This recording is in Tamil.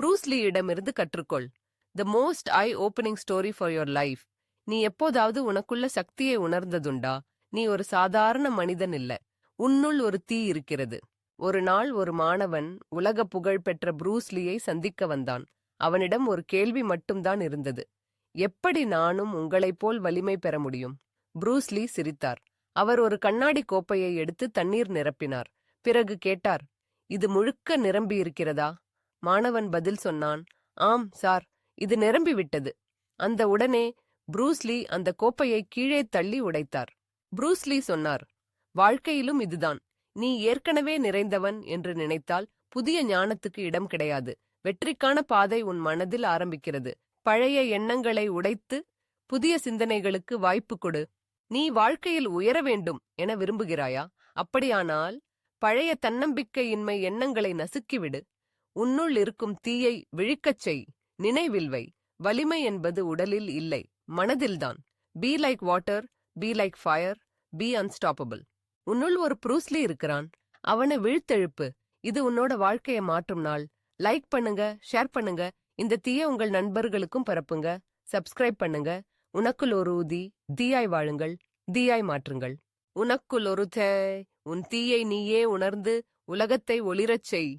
ப்ரூஸ்லியிடமிருந்து கற்றுக்கொள். The most eye opening story for your life நீ எப்போதாவது உனக்குள்ள சக்தியை உணர்ந்ததுண்டா? நீ ஒரு சாதாரண மனிதன் இல்ல. உன்னுள் ஒரு தீ இருக்கிறது. ஒரு நாள் ஒரு மாணவன் உலக புகழ் பெற்ற ப்ரூஸ்லியை சந்திக்க வந்தான். அவனிடம் ஒரு கேள்வி மட்டும்தான் இருந்தது. எப்படி நானும் உங்களைப் போல் வலிமை பெற முடியும்? ப்ரூஸ்லி சிரித்தார். அவர் ஒரு கண்ணாடி கோப்பையை எடுத்து தண்ணீர் நிரப்பினார். பிறகு கேட்டார் இது முழுக்க நிரம்பியிருக்கிறதா? மாணவன் பதில் சொன்னான் ஆம் சார் இது நிரம்பிவிட்டது. அந்த உடனே புரூஸ்லி அந்த கோப்பையை கீழே தள்ளி உடைத்தார். ப்ரூஸ்லி சொன்னார் வாழ்க்கையிலும் இதுதான். நீ ஏற்கனவே நிறைந்தவன் என்று நினைத்தால் புதிய ஞானத்துக்கு இடம் கிடையாது. வெற்றிக்கான பாதை உன் மனதில் ஆரம்பிக்கிறது. பழைய எண்ணங்களை உடைத்து புதிய சிந்தனைகளுக்கு வாய்ப்பு கொடு. நீ வாழ்க்கையில் உயர வேண்டும் என விரும்புகிறாயா? அப்படியானால் பழைய தன்னம்பிக்கையின்மை எண்ணங்களை நசுக்கிவிடு. உன்னுள் இருக்கும் தீயை விழிக்கச் செய். நினைவில் வை. வலிமை என்பது உடலில் இல்லை மனதில்தான். Be like water be like fire be unstoppable உன்னுள் ஒரு ப்ரூஸ்லி இருக்கிறான். அவனை விழுத்தெழுப்பு. இது உன்னோட வாழ்க்கையை மாற்றும் நாள். லைக் பண்ணுங்க ஷேர் பண்ணுங்க. இந்த தீய உங்கள் நண்பர்களுக்கும் பரப்புங்க. சப்ஸ்கிரைப் பண்ணுங்க. உனக்குள் ஒரு உதி தீயாய் வாழுங்கள் தீயாய் மாற்றுங்கள். உனக்குள் ஒரு தே உன் தீயை நீயே உணர்ந்து உலகத்தை ஒளிரச் செய்.